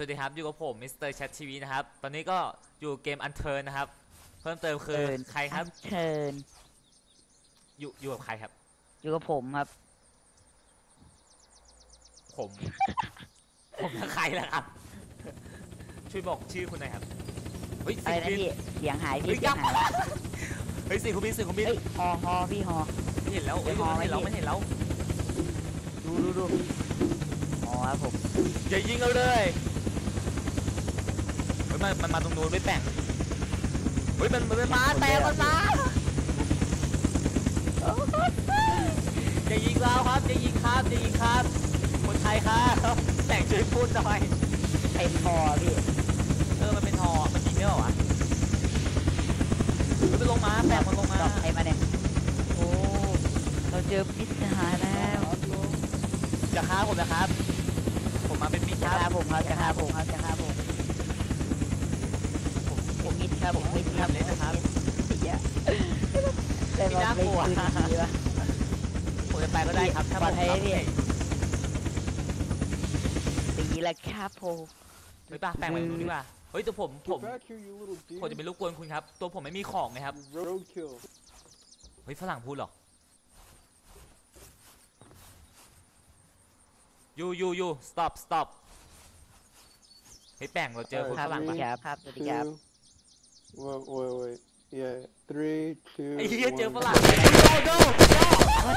สวัสดีครับอยู่กับผมมิสเตอร์แชททีวีนะครับ ตอนนี้ก็อยู่เกมอันเทิร์นนะครับ เพิ่มเติมคือเชิญใครครับ เชิญอยู่อยู่กับใครครับ อยู่กับผมครับ ผม ผมกับใครล่ะครับ ช่วยบอกชื่อคุณหน่อยครับ เฮ้ยอะไรสินะคุณบินพี่เสียงหายเฮ้พี่ยเสียงกลับหายเฮ้ยสิคุณบินสิคุณบินเฮ้ยฮอฮอพี่ฮอ ไม่เห็นแล้วเฮ้ยเดี๋ยวมันเห็นเรามองไว้ไม่เห็นเราดูดูดูอ๋อครับผมอย่ายิงเราเลยเฮ้ย มันมันมาตรงนู้นไม่แป่งเฮ้ยมันมันมันมาแต่มันมาอย่ายิงเราครับอย่ายิงครับอย่ายิงครับคนไทยครับแต่งช่วยพูดหน่อยเต็มฮอพี่เออมันเป็นหอมันยิงไม่หรอวะเฮ้ยมันลงมาแปลงมันลงมาดอกใครมาเนี่ยโอ้เราเจอมิตรหายแล้วอย่าฆ่าผมนะครับ ผมมาเป็นมิตรจะคฆ่ารับผมครับจะฆ่าผมครับจะฆ่าผมผมมิดครับผมมิดครับ เลยนะครับ เหี้ย แต่พี่เราน่าไม่กลัวคืนดีวะผมจะไปก็ได้ครับถ้าปลผอดมภัยรับพี่เองตีละครับผมเฮ้ยป่ะแปลงมันดูดีกว่าเฮ้ยแต่ผมผม Get back here, you little ผมจะ bitch. ไม่รบกวนคุณครับ ตัวผมไม่มีของนะครับ You Roadkill. เฮ้ยฝรั่งพูดเหรอยูยูยู stop stop เฮ้ยแป้งเราเจอคนครัฝบรั่งสวัสปะดีครับครับสวัสดีครับ Two. Wait, wait, wait. Yeah. Three, two. ไอ้เหี้ยเจอ one. ฝรั่งโดโ